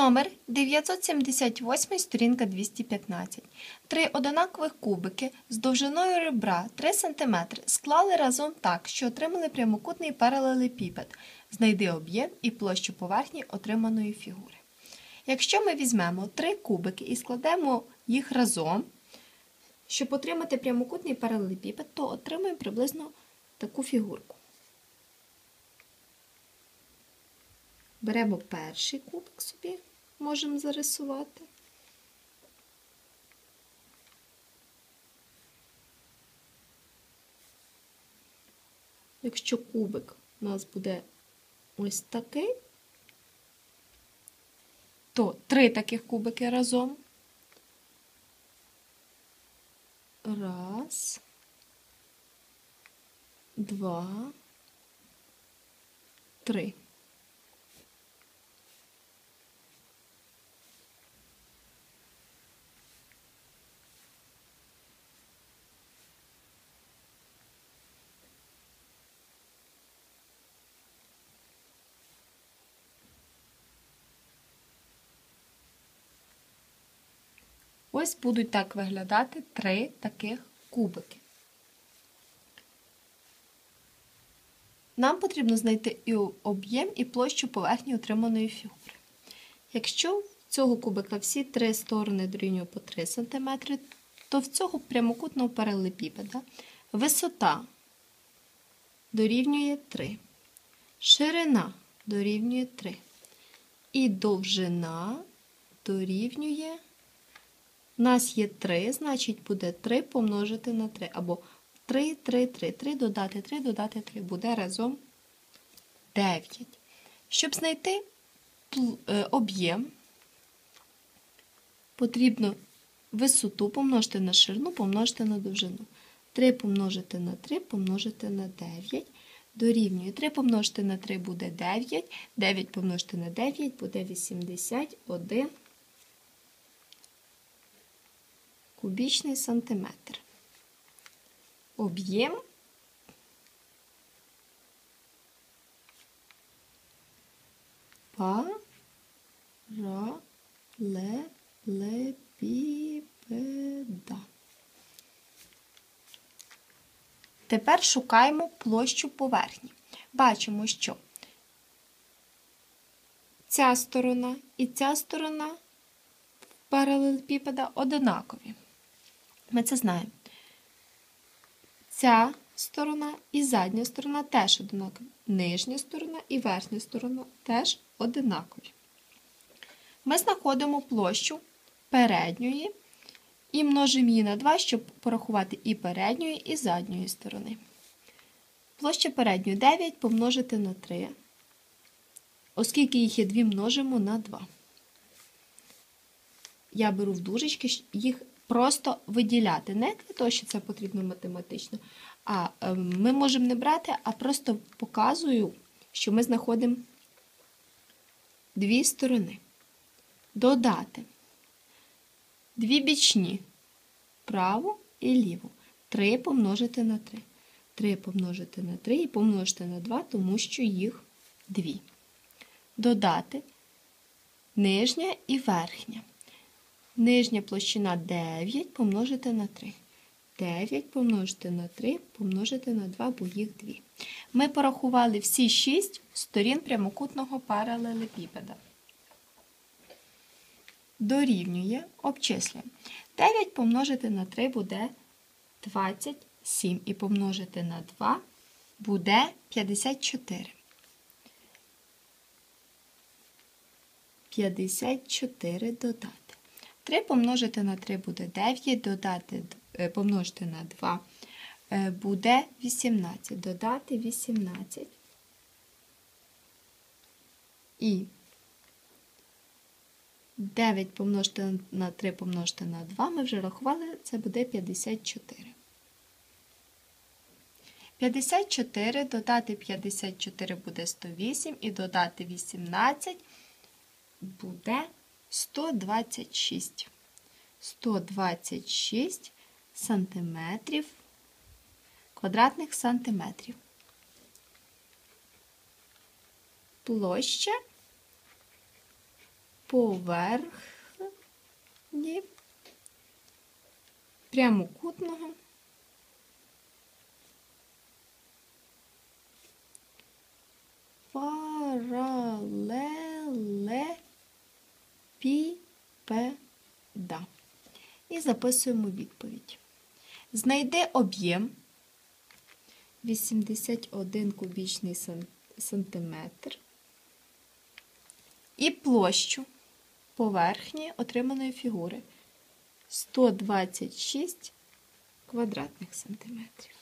Номер 978, сторінка 215. Три одинакових кубики з довжиною ребра 3 см склали разом так, що отримали прямокутний паралелепіпед. Знайди об'єм і площу поверхні отриманої фігури. Якщо ми візьмемо три кубики і складемо їх разом, щоб отримати прямокутний паралелепіпед, то отримаємо приблизно таку фігурку. Беремо перший кубик собі, можемо зарисувати. Якщо кубик у нас буде ось такий, то три таких кубики разом. Раз, два, три. Ось будуть так виглядати три таких кубики. Нам потрібно знайти і об'єм, і площу поверхні отриманої фігури. Якщо цього кубика всі три сторони дорівнюють по 3 см, то в цього прямокутного паралепіпеда висота дорівнює 3, ширина дорівнює 3, і довжина дорівнює у нас є 3, значить буде 3 помножити на 3. Або 3, 3, 3, 3 додати 3, додати 3. Буде разом 9. Щоб знайти е, об'єм, потрібно висоту помножити на ширину, помножити на довжину. 3 помножити на 3 помножити на 9. Дорівнює 3 помножити на 3 буде 9, 9 помножити на 9 буде 81 кубічний сантиметр. Об'єм паралелепіпеда. Тепер шукаємо площу поверхні. Бачимо, що ця сторона і ця сторона паралелепіпеда одинакові. Ми це знаємо. Ця сторона і задня сторона теж одинакові. Нижня сторона і верхня сторона теж одинакові. Ми знаходимо площу передньої і множимо її на 2, щоб порахувати і передньої, і задньої сторони. Площа передньої 9 помножити на 3. Оскільки їх є 2, множимо на 2. Я беру в дужечки, їх просто виділяти. Не для того, що це потрібно математично. А ем, ми можемо не брати, а просто показую, що ми знаходимо дві сторони. Додати дві бічні, праву і ліву. 3 помножити на 3. 3 помножити на 3 і помножити на 2, тому що їх дві. Додати нижня і верхня. Нижня площина 9 помножити на 3. 9 помножити на 3 помножити на 2, бо їх 2. Ми порахували всі 6 сторін прямокутного паралелепіпеда. Дорівнює обчислюємо. 9 помножити на 3 буде 27. І помножити на 2 буде 54. 54 додати. 3 помножити на 3 буде 9, додати, е, помножити на 2 е, буде 18. Додати 18. І 9 помножити на 3 помножити на 2, ми вже рахували, це буде 54. 54 додати 54 буде 108 і додати 18 буде 126. 126 сантиметрів, квадратних сантиметрів. Площа поверхні прямокутного паралелепіпеда. І записуємо відповідь. Знайди об'єм 81 кубічний сантиметр і площу поверхні отриманої фігури 126 квадратних сантиметрів.